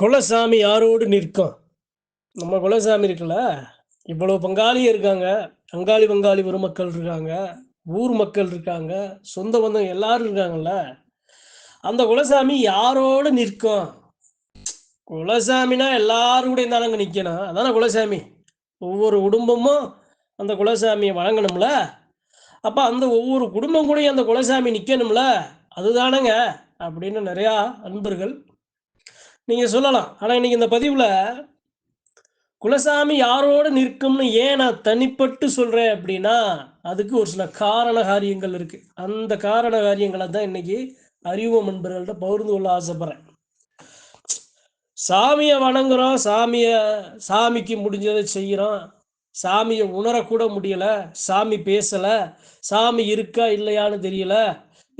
குலசாமி யாரோடு நிற்கும்? நம்ம குலசாமி இருக்குல்ல? இவ்வளவு பங்காளி இருக்காங்க. அங்காளி பங்காளி ஒரு மக்கள் இருக்காங்க. ஊர் மக்கள் இருக்காங்க. சொந்த பந்தம் எல்லாரும் இருக்காங்கல்ல? அந்த குலசாமி யாரோடு நிற்கும்? குலசாமினா எல்லாரும் கூட அங்கே நிற்கணும் அதானே குலசாமி? ஒவ்வொரு குடும்பமும் அந்த குலசாமியை வழங்கணும்ல அப்போ அந்த ஒவ்வொரு குடும்பம் கூட அந்த குலசாமி நிற்கணும்ல அதுதானங்க. அப்படின்னு நிறையா அன்பர்கள் நீங்கள் சொல்லலாம். ஆனால் இன்னைக்கு இந்த பதிவில் குலசாமி யாரோடு நிற்கும்னு ஏன் நான் தனிப்பட்டு சொல்கிறேன் அப்படின்னா அதுக்கு ஒரு சில காரண காரியங்கள் இருக்குது அந்த காரண காரியங்களை தான் இன்னைக்கு அறிவோம் நண்பர்கள்ட்ட பகிர்ந்து கொள்ள ஆசைப்படுறேன். சாமியை வணங்குறோம். சாமியை சாமிக்கு முடிஞ்சதை செய்கிறோம் சாமியை உணரக்கூட முடியலை. சாமி பேசலை. சாமி இருக்கா இல்லையான்னு தெரியல.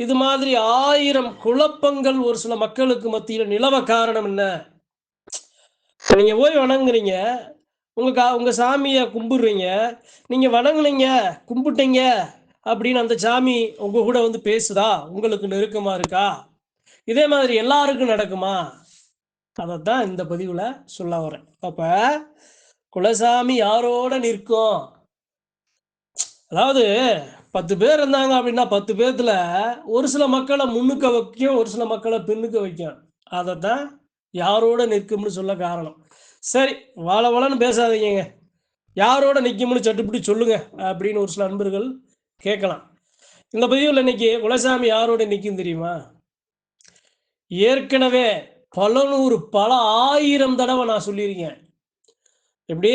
இது மாதிரி ஆயிரம் குழப்பங்கள் ஒரு சில மக்களுக்கு மத்தியில் நிலவ காரணம் என்ன? நீங்க போய் வணங்குறீங்க உங்க கா உங்க சாமியை கும்பிடுறீங்க நீங்க வணங்குனீங்க கும்பிட்டீங்க அப்படின்னு அந்த சாமி உங்க கூட வந்து பேசுதா? உங்களுக்கு நெருக்கமா இருக்கா? இதே மாதிரி எல்லாருக்கும் நடக்குமா? அதைத்தான் இந்த பதிவுல சொல்ல வரேன். அப்ப குலசாமி யாரோட நிற்கும்? அதாவது பத்து பேர் இருந்தாங்க அப்படின்னா பத்து பேர்த்துல ஒரு சில மக்களை முன்னுக்க வைக்கும் ஒரு சில மக்களை பின்னுக்க வைக்கும். அதை தான் யாரோட நிற்கும்னு சொல்ல காரணம். சரி வாழ வளன்னு பேசாதீங்க யாரோட நிற்கும்னு சட்டுப்பிடி சொல்லுங்க அப்படின்னு ஒரு சில நண்பர்கள் கேட்கலாம். இந்த பதிவில் இன்னைக்கு குலசாமி யாரோட நிற்கும் தெரியுமா? ஏற்கனவே பல நூறு பல ஆயிரம் தடவை நான் சொல்லியிருக்கேன். எப்படி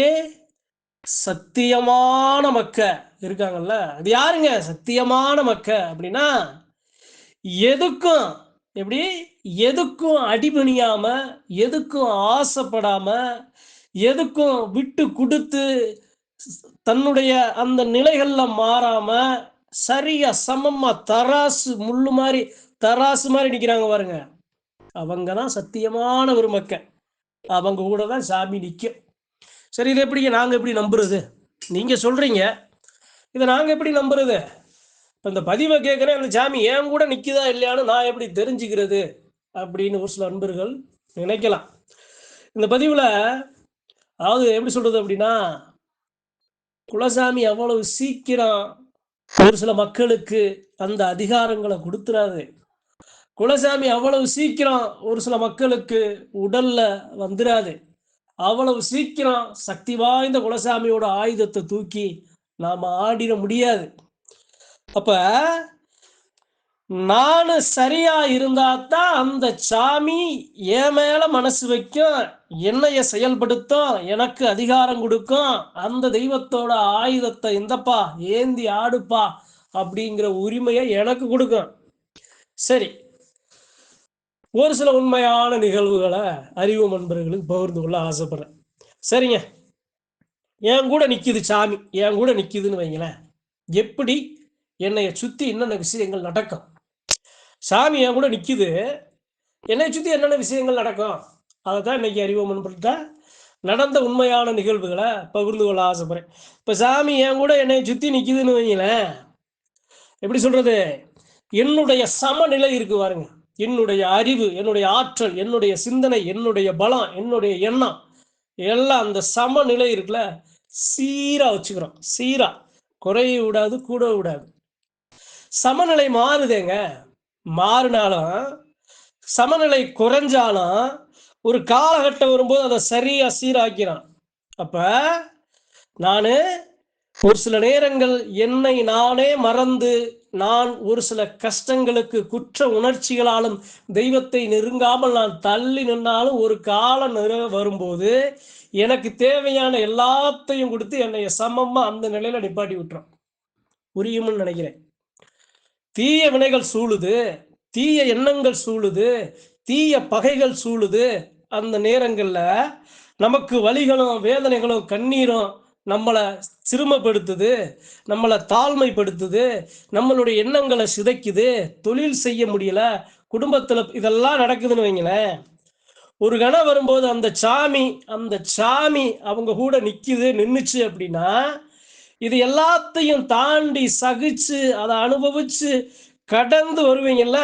சத்தியமான மக்க இருக்காங்கல்ல? அது யாருங்க? சத்தியமான மக்க அப்படின்னா எதுக்கும் எப்படி? எதுக்கும் அடிபணியாம எதுக்கும் ஆசைப்படாம எதுக்கும் விட்டு கொடுத்து தன்னுடைய அந்த நிலைகள்ல மாறாம சரியா சமமா தராசு முள்ளு மாதிரி தராசு மாதிரி நிக்கிறாங்க பாருங்க. அவங்க தான் சத்தியமான ஒரு மக்க அவங்க கூட தான் சாமி நிற்கும் சரி இது எப்படிங்க நாங்கள் எப்படி நம்புறது? நீங்கள் சொல்கிறீங்க இதை நாங்கள் எப்படி நம்புறது? இப்போ இந்த பதிவை கேட்குறேன் அந்த சாமி ஏன் கூட நிற்கிதா இல்லையான்னு நான் எப்படி தெரிஞ்சுக்கிறது அப்படின்னு ஒரு சில நண்பர்கள் நினைக்கலாம். இந்த பதிவில் அதாவது எப்படி சொல்கிறது அப்படின்னா குலசாமி அவ்வளவு சீக்கிரம் ஒரு சில மக்களுக்கு அந்த அதிகாரங்களை கொடுத்துறாது குலசாமி அவ்வளவு சீக்கிரம் ஒரு சில மக்களுக்கு உடல்ல வந்துடாது அவ்வளவு சீக்கிரம் சக்தி வாய்ந்த குலசாமியோட ஆயுதத்தை தூக்கி நாம் ஆடிட முடியாது. அப்ப நான் சரியா இருந்தா தான் அந்த சாமி என் மேல மனசு வைக்கும் என்னைய செயல்படுத்தும் எனக்கு அதிகாரம் கொடுக்கும் அந்த தெய்வத்தோட ஆயுதத்தை இந்தப்பா ஏந்தி ஆடுப்பா அப்படிங்கிற உரிமையை எனக்கு கொடுக்கும். சரி. ஒரு சில உண்மையான நிகழ்வுகளை அறிவு நண்பர்களுக்கு பகிர்ந்து கொள்ள ஆசைப்படுறேன். சரிங்க. என் கூட நிற்கிது சாமி என் கூட நிற்கிதுன்னு வைங்களேன். எப்படி? என்னைய சுற்றி என்னென்ன விஷயங்கள் நடக்கும்? சாமி என் கூட நிற்கிது என்னை சுற்றி என்னென்ன விஷயங்கள் நடக்கும்? அதை தான் இன்னைக்கு அறிவோம் நண்பர்கிட்ட நடந்த உண்மையான நிகழ்வுகளை பகிர்ந்து கொள்ள ஆசைப்படுறேன். இப்போ சாமி என் கூட என்னை சுற்றி நிற்கிதுன்னு வைங்களேன். எப்படி சொல்கிறது என்னுடைய சமநிலை இருக்கு பாருங்க. என்னுடைய அறிவு என்னுடைய ஆற்றல் என்னுடைய சிந்தனை என்னுடைய பலம் என்னுடைய எண்ணம் எல்லாம் அந்த சமநிலை இருக்குல்ல சீராக வச்சுக்கிறோம். சீராக குறைய விடாது கூட விடாது. சமநிலை மாறுதேங்க. மாறினாலும் சமநிலை குறைஞ்சாலும் ஒரு காலகட்டம் வரும்போது அதை சரியாக சீராக்கிறான் அப்போ நான் ஒரு சில நேரங்கள் என்னை நானே மறந்து நான் ஒரு சில கஷ்டங்களுக்கு குற்ற உணர்ச்சிகளாலும் தெய்வத்தை நெருங்காமல் நான் தள்ளி நின்னாலும் ஒரு காலம் நிற வரும்போது எனக்கு தேவையான எல்லாத்தையும் கொடுத்து என்னை சமமா அந்த நிலையில நிப்பாட்டி விட்டுரும். புரியும்னு நினைக்கிறேன். தீய வினைகள் சூழுது தீய எண்ணங்கள் சூழுது தீய பகைகள் சூழுது. அந்த நேரங்கள்ல நமக்கு வலிகளும் வேதனைகளும் கண்ணீரும் நம்மளை சிரமப்படுத்துது நம்மளை தாழ்மைப்படுத்துது நம்மளுடைய எண்ணங்களை சிதைக்குது தொழில் செய்ய முடியல குடும்பத்தில் இதெல்லாம் நடக்குதுன்னு வைங்களேன். ஒரு கணம் வரும்போது அந்த சாமி அந்த சாமி அவங்க கூட நிற்கிது நின்றுச்சு அப்படின்னா இது எல்லாத்தையும் தாண்டி சகிச்சு அதை அனுபவிச்சு கடந்து வருவீங்கல்ல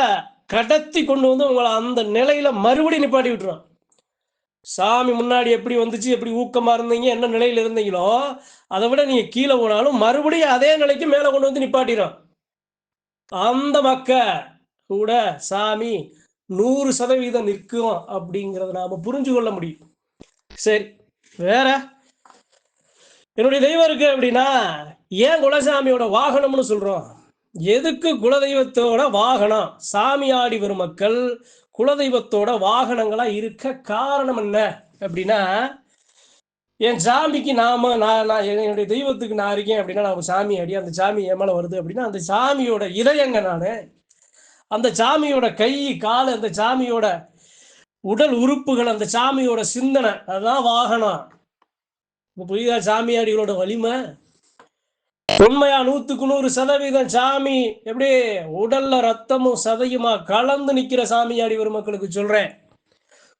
கடத்தி கொண்டு வந்து உங்களை அந்த நிலையில மறுபடியும் நிப்பாட்டி விட்டுரும். சாமி முன்னாடி எப்படி வந்துச்சு எப்படி ஊக்கமா இருந்தீங்க என்ன நிலையில இருந்தீங்களோ அதை விட நீங்க கீழே போனாலும் மறுபடியும் அதே நிலைக்கு மேல கொண்டு வந்து நிப்பாட்டிடும் அந்த மக்க கூட சாமி நூறு சதவீதம் நிற்கும் அப்படிங்கிறத நாம புரிஞ்சு கொள்ள முடியும். சரி வேற? என்னுடைய தெய்வம் இருக்கு அப்படின்னா ஏன் குலசாமியோட வாகனம்னு சொல்றோம்? எதுக்கு குலதெய்வத்தோட வாகனம்? சாமியாடி வரும் மக்கள் குலதெய்வத்தோட வாகனங்களா இருக்க காரணம் என்ன அப்படின்னா என் சாமிக்கு நாம நான் நான் என்னுடைய தெய்வத்துக்கு நான் இருக்கேன் அப்படின்னா நான் சாமி அடி அந்த சாமி என் மேலே வருது அப்படின்னா அந்த சாமியோட இதயங்க நான்? அந்த சாமியோட கை கால் அந்த சாமியோட உடல் உறுப்புகள் அந்த சாமியோட சிந்தனை அதுதான் வாகனம். இப்போ புரியுதா? சாமியாடிகளோட வலிமை? உண்மையா நூத்துக்கு நூறு சதவீதம் சாமி எப்படி உடல்ல ரத்தமும் சதையுமா கலந்து நிக்கிற சாமியாடி ஒரு மக்களுக்கு சொல்றேன்.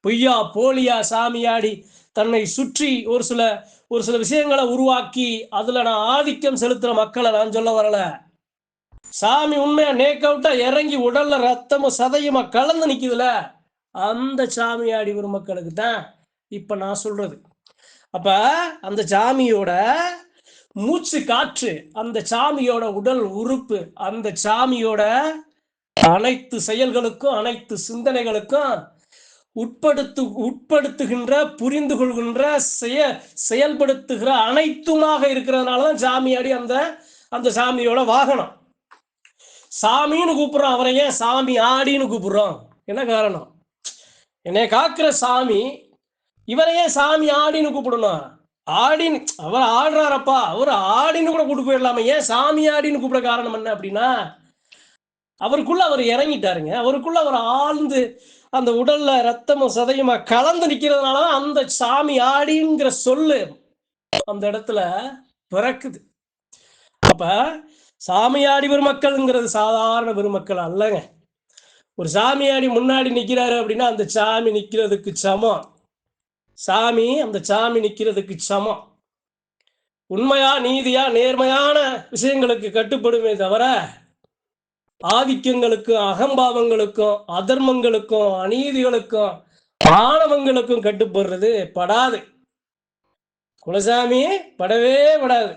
பொய்யா போலியா சாமியாடி தன்னை சுற்றி ஒரு சில ஒரு சில விஷயங்களை உருவாக்கி அதுல நான் ஆதிக்கம் செலுத்துற மக்களை நான் சொல்ல வரல. சாமி உண்மையா நேக் அவுட்டா இறங்கி உடல்ல ரத்தமும் சதையுமா கலந்து நிக்குதுல? அந்த சாமியாடி ஒரு மக்களுக்கு தான் இப்ப நான் சொல்றது. அப்ப அந்த சாமியோட மூச்சு காற்று அந்த சாமியோட உடல் உறுப்பு அந்த சாமியோட அனைத்து செயல்களுக்கும் அனைத்து சிந்தனைகளுக்கும் உட்படுத்து உட்படுத்துகின்ற புரிந்து கொள்கின்ற செய செயல்படுத்துகிற அனைத்துமாக இருக்கிறதுனால தான் சாமியாடி அந்த அந்த சாமியோட வாகனம். சாமின்னு கூப்பிடுறோம் அவரை ஏன் சாமி ஆடின்னு கூப்பிடுறோம்? என்ன காரணம்? என்னை காக்கிற சாமி இவரையே சாமி ஆடின்னு கூப்பிடணும்? ஆடின்னு அவர் ஆடுறாரப்பா. அவர் ஆடின்னு கூட கூட்டு போயிடலாமே. ஏன் சாமி ஆடின்னு கூப்பிட காரணம் என்ன அப்படின்னா அவருக்குள்ள அவர் இறங்கிட்டாருங்க. அவருக்குள்ள அவர் ஆழ்ந்து அந்த உடல்ல ரத்தமும் சதையுமா கலந்து நிக்கிறதுனாலதான் அந்த சாமி ஆடிங்கிற சொல்லு அந்த இடத்துல பிறக்குது. அப்ப சாமியாடி பெருமக்கள்ங்கிறது சாதாரண பெருமக்கள் அல்லங்க. ஒரு சாமியாடி முன்னாடி நிக்கிறாரு அப்படின்னா அந்த சாமி நிக்கிறதுக்கு சமம். சாமி அந்த சாமி நிற்கிறதுக்கு சமம். உண்மையா நீதியா நேர்மையான விஷயங்களுக்கு கட்டுப்படுமே தவிர ஆதிக்கங்களுக்கும் அகம்பாவங்களுக்கும் அதர்மங்களுக்கும் அநீதிகளுக்கும் ஆணவங்களுக்கும் கட்டுப்படுறது படாது. குலசாமி படவே படாது.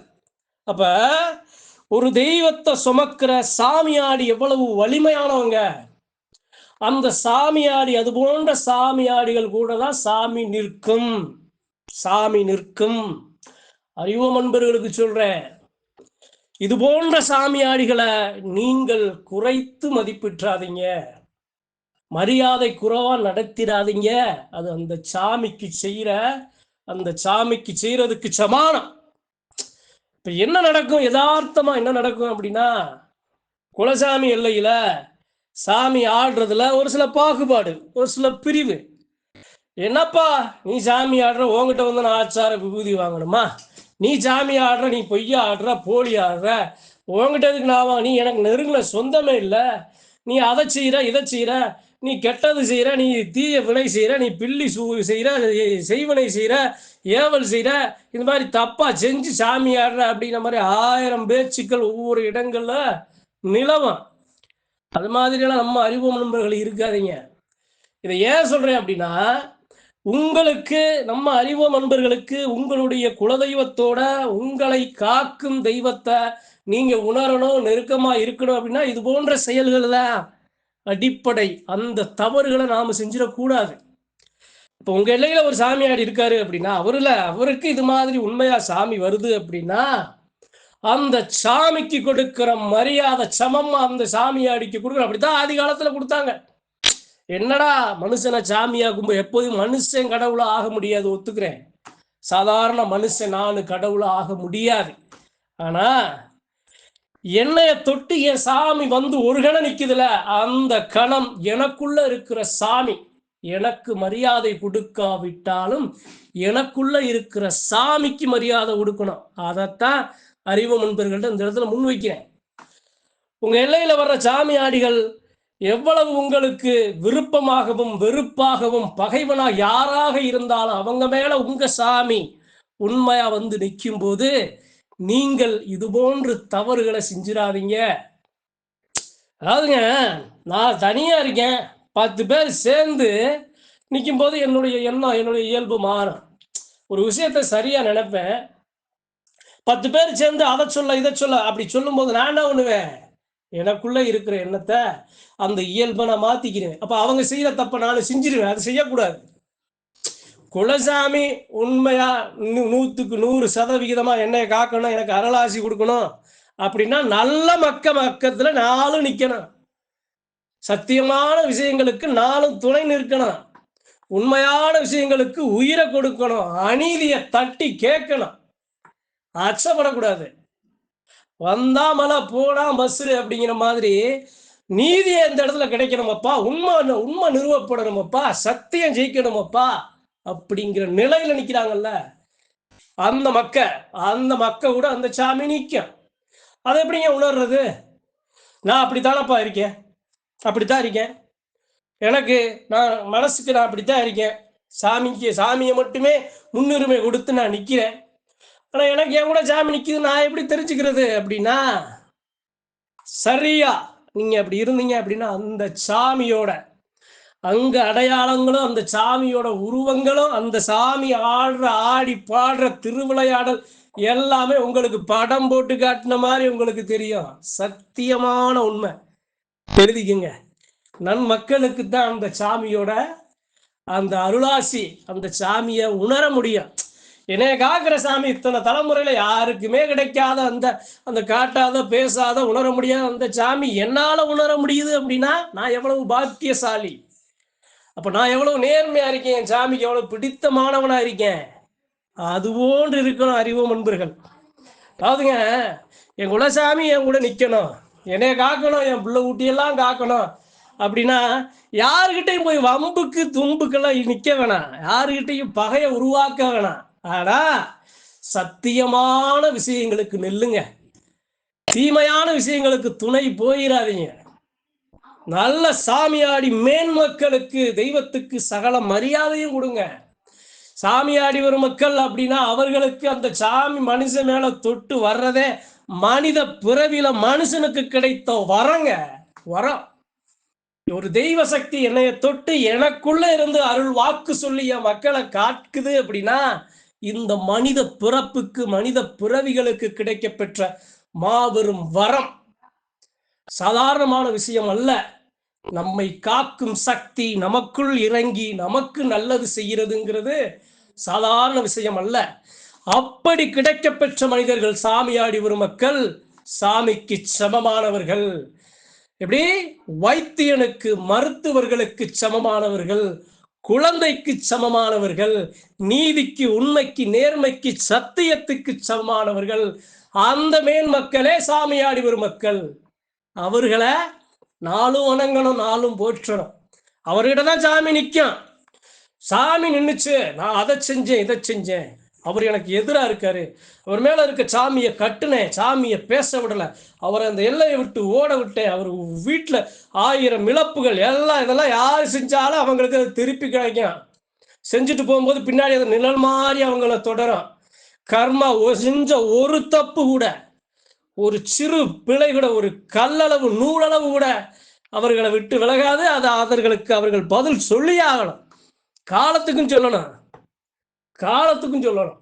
அப்ப ஒரு தெய்வத்தை சுமக்கிற சாமியாடி எவ்வளவு வலிமையானவங்க. அந்த சாமியாடி அது போன்ற சாமியாடிகள் கூட தான் சாமி நிற்கும். சாமி நிற்கும். அறிவோம் அன்பர்களுக்கு சொல்றேன். இது போன்ற சாமியாடிகளை நீங்கள் குறைத்து மதிப்பிட்டுறாதீங்க மரியாதை குறைவா நடத்திடாதீங்க. அது அந்த சாமிக்கு செய்யற அந்த சாமிக்கு செய்யறதுக்கு சமானம். இப்ப என்ன நடக்கும்? யதார்த்தமா என்ன நடக்கும் அப்படின்னா குலசாமி எல்லையில சாமி ஆடுறதுல ஒரு சில பாகுபாடு ஒரு சில பிரிவு. என்னப்பா நீ சாமி ஆடுற உங்ககிட்ட வந்து நான் ஆச்சார விபூதி வாங்கணுமா? நீ சாமி ஆடுற நீ பொய்யா ஆடுற போலி ஆடுற உங்ககிட்ட எதுக்கு நான் வாங்க? நீ எனக்கு நெருங்கின சொந்தமே இல்லை. நீ அதை செய்கிற இதை செய்கிற நீ கெட்டது செய்கிற நீ தீய வினை செய்கிற நீ பில்லி சூ செய்கிற செய்வனை செய்கிற ஏவல் செய்கிற இந்த மாதிரி தப்பாக செஞ்சு சாமி ஆடுற அப்படிங்கிற மாதிரி ஆயிரம் பேச்சுக்கள் ஒவ்வொரு இடங்களில் நிலவும். அது மாதிரியெல்லாம் நம்ம அறிவு நண்பர்கள் இருக்காதீங்க. இதை ஏன் சொல்கிறேன் அப்படின்னா உங்களுக்கு நம்ம அறிவோம் நண்பர்களுக்கு உங்களுடைய குலதெய்வத்தோட உங்களை காக்கும் தெய்வத்தை நீங்கள் உணரணும் நெருக்கமாக இருக்கணும் அப்படின்னா இது போன்ற செயல்கள் தான் அடிப்படை. அந்த தவறுகளை நாம் செஞ்சிடக்கூடாது. இப்போ உங்கள் எல்லையில் ஒரு சாமியாடி இருக்காரு அப்படின்னா அவரில் அவருக்கு இது மாதிரி உண்மையாக சாமி வருது அப்படின்னா அந்த சாமிக்கு கொடுக்கிற மரியாதை சமமா அந்த சாமியாடிக்கு கொடுக்குற அப்படித்தான் ஆதி காலத்துல கொடுத்தாங்க. என்னடா மனுஷனை சாமியா கும்ப? எப்போதும் மனுஷன் கடவுளா ஆக முடியாது ஒத்துக்கிறேன். சாதாரண மனுஷன் நானு கடவுளா ஆக முடியாது. ஆனா என்னைய தொட்டு என் சாமி வந்து ஒரு கணம் நிக்குதுல அந்த கணம் எனக்குள்ள இருக்கிற சாமி எனக்கு மரியாதை கொடுக்காவிட்டாலும் எனக்குள்ள இருக்கிற சாமிக்கு மரியாதை கொடுக்கணும். அதைத்தான் அறிவு முன்பர்கள்ட்ட இந்த இடத்துல முன்வைக்கிறேன். உங்க எல்லையில வர்ற சாமியாடிகள் எவ்வளவு உங்களுக்கு விருப்பமாகவும் வெறுப்பாகவும் பகைவனா யாராக இருந்தாலும் அவங்க மேல உங்க சாமி உண்மையா வந்து நிற்கும் போது நீங்கள் இது போன்று தவறுகளை செஞ்சிடாதீங்க அதாவதுங்க நான் தனியா இருக்கேன். பத்து பேர் சேர்ந்து நிற்கும் போது என்னுடைய எண்ணம் என்னுடைய இயல்பு மாறும். ஒரு விஷயத்த சரியா நினைப்பேன். பத்து பேர் சேர்ந்து அதை சொல்ல இதை சொல்ல அப்படி சொல்லும்போது நான் என்ன பண்ணுவேன்? எனக்குள்ள இருக்கிற எண்ணத்தை அந்த இயல்பை நான் மாத்திக்கிறேன். அப்ப அவங்க செய்யற தப்ப நான் செஞ்சிருவேன். அதை செய்யக்கூடாது. குலசாமி உண்மையா நூத்துக்கு நூறு சதவிகிதமா என்னை காக்கணும் எனக்கு அருளாசி கொடுக்கணும் அப்படின்னா நல்ல மக்க மக்கத்துல நாளும் நிக்கணும். சத்தியமான விஷயங்களுக்கு நாளும் துணை நிற்கணும். உண்மையான விஷயங்களுக்கு உயிரை கொடுக்கணும். அநீதியை தட்டி கேட்கணும். அச்சப்படக்கூடாது. வந்தா மழை போனா பஸ்ஸு அப்படிங்கிற மாதிரி நீதி எந்த இடத்துல கிடைக்கணுமப்பா உண்மை உண்மை நிறுவப்படணுமப்பா சத்தியம் ஜெயிக்கணுமப்பா அப்படிங்கிற நிலையில நிக்கிறாங்கல்ல. அந்த மக்க அந்த மக்க கூட அந்த சாமி நிற்கும் அதை எப்படிங்க உணர்றது? நான் அப்படித்தானப்பா இருக்கேன்? அப்படித்தான் இருக்கேன். எனக்கு நான் மனசுக்கு நான் அப்படித்தான் இருக்கேன். சாமிக்கு சாமியை மட்டுமே முன்னுரிமை கொடுத்து நான் நிற்கிறேன் ஆனா எனக்கு என் கூட சாமி நிக்குது நான் எப்படி தெரிஞ்சுக்கிறது அப்படின்னா சரியா நீங்க அப்படி இருந்தீங்க அப்படின்னா அந்த சாமியோட அங்க அடையாளங்களும் அந்த சாமியோட உருவங்களும் அந்த சாமி ஆடுற ஆடி பாடுற திருவிளையாடல் எல்லாமே உங்களுக்கு படம் போட்டு காட்டின மாதிரி உங்களுக்கு தெரியும். சத்தியமான உண்மை. எழுதிக்கங்க. நன் மக்களுக்கு தான் அந்த சாமியோட அந்த அருளாசி அந்த சாமியை உணர முடியும். என்னைய காக்கிற சாமி இத்தனை தலைமுறையில யாருக்குமே கிடைக்காத அந்த அந்த காட்டாத பேசாத உணர முடியாத அந்த சாமி என்னால உணர முடியுது அப்படின்னா நான் எவ்வளவு பாக்கியசாலி. அப்ப நான் எவ்வளவு நேர்மையா இருக்கேன் என் சாமிக்கு எவ்வளவு பிடித்தமானவனா இருக்கேன். அது போன்று இருக்கணும் அறிவோம் அன்பர்கள். அதாவதுங்க என் குலசாமி என் கூட நிக்கணும் என்னைய காக்கணும் என் பிள்ளை ஊட்டியெல்லாம் காக்கணும் அப்படின்னா யாருக்கிட்டையும் போய் வம்புக்கு தும்புக்கெல்லாம் நிக்க வேணாம். யாருக்கிட்டையும் பகையை உருவாக்க வேணாம். ஆனா சத்தியமான விஷயங்களுக்கு நெல்லுங்க. தீமையான விஷயங்களுக்கு துணை போயிடாதீங்க நல்ல சாமியாடி மேன்மக்களுக்கு தெய்வத்துக்கு சகல மரியாதையும் கொடுங்க. சாமியாடி வரும் மக்கள் அப்படின்னா அவர்களுக்கு அந்த சாமி மனுஷன் மேல தொட்டு வர்றதே மனித பிறவில மனுஷனுக்கு கிடைத்த வரங்க. வரம். ஒரு தெய்வ சக்தி என்னைய தொட்டு எனக்குள்ள இருந்து அருள் வாக்கு சொல்லி என் மக்களை காக்குது அப்படின்னா இந்த மனித பிறப்புக்கு மனித பிறவிகளுக்கு கிடைக்கப்பெற்ற மாபெரும் வரம். சாதாரணமான விஷயம் அல்ல. நம்மை காக்கும் சக்தி நமக்குள் இறங்கி நமக்கு நல்லது செய்கிறதுங்கிறது சாதாரண விஷயம் அல்ல. அப்படி கிடைக்கப்பெற்ற மனிதர்கள் சாமியாடி வரும் மக்கள் சாமிக்கு சமமானவர்கள். எப்படி? வைத்தியனுக்கு மருத்துவர்களுக்கு சமமானவர்கள். குழந்தைக்கு சமமானவர்கள் நீதிக்கு உண்மைக்கு நேர்மைக்கு சத்தியத்துக்கு சமமானவர்கள் அந்த மேன் மக்களே சாமியாடி வரும் மக்கள். அவர்களை நாளும் வணங்கணும் நாளும் போற்றணும். அவர்கிட்ட தான் சாமி நிற்கும். சாமி நின்றுச்சு நான் அதை செஞ்சேன் இதை செஞ்சேன். அவர் எனக்கு எதிராக இருக்காரு. அவர் மேலே இருக்க சாமியை கட்டுனேன் சாமியை பேச விடலை. அவரை அந்த எல்லையை விட்டு ஓட விட்டேன். அவர் வீட்டில் ஆயிரம் இழப்புகள் எல்லாம் இதெல்லாம் யார் செஞ்சாலும் அவங்களுக்கு அது திருப்பி கிடைக்கும். செஞ்சுட்டு போகும்போது பின்னாடி அது நிழல் மாதிரி அவங்கள தொடரும். கர்மா ஒ- செஞ்ச ஒரு தப்பு கூட ஒரு சிறு பிழை கூட ஒரு கல்லளவு நூலளவு கூட அவர்களை விட்டு விலகாது. அது அவர்களுக்கு அவர்கள் பதில் சொல்லியே ஆகணும். காலத்துக்கும் சொல்லணும். காலத்துக்கும் சொல்லணும்.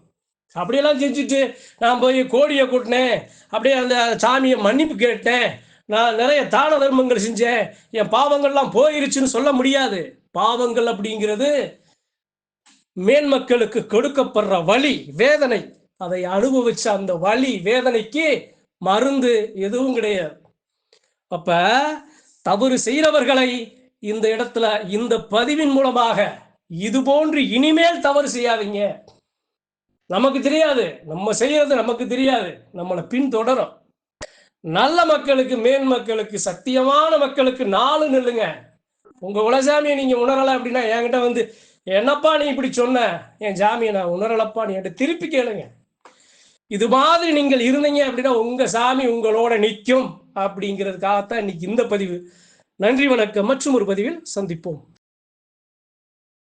அப்படியெல்லாம் செஞ்சுட்டு நான் போய் கோடியை கூட்டினேன். அப்படியே அந்த சாமியை மன்னிப்பு கேட்டேன். நான் நிறைய தான தர்மங்கள் செஞ்சேன். என் பாவங்கள்லாம் போயிருச்சுன்னு சொல்ல முடியாது. பாவங்கள் அப்படிங்கிறது மேன்மக்களுக்கு கொடுக்கப்படுற வழி வேதனை. அதை அனுபவிச்ச அந்த வழி வேதனைக்கு மருந்து எதுவும் கிடையாது. அப்ப தவறு செய்கிறவர்களை இந்த இடத்துல இந்த பதிவின் மூலமாக இது போன்று இனிமேல் தவறு செய்யாதீங்க. நமக்கு தெரியாது. நம்ம செய்யறது நமக்கு தெரியாது. நம்மளை பின்தொடரும். நல்ல மக்களுக்கு மேன் மக்களுக்கு சத்தியமான மக்களுக்கு நாலு நில்லுங்க. உங்க குலசாமியை நீங்க உணரலை அப்படின்னா என்கிட்ட வந்து என்னப்பா நீ இப்படி சொன்ன? என் ஜாமியை நான் உணரலப்பா நீ? என்கிட்ட திருப்பி கேளுங்க. இது மாதிரி நீங்கள் இருந்தீங்க அப்படின்னா உங்க சாமி உங்களோட நிற்கும். அப்படிங்கிறதுக்காகத்தான் இன்னைக்கு இந்த பதிவு. நன்றி வணக்கம். மற்றும் ஒரு பதிவில் சந்திப்போம்.